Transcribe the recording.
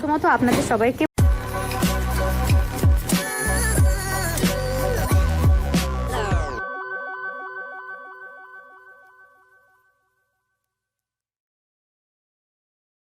প্রথমত আপনাদের সবাইকে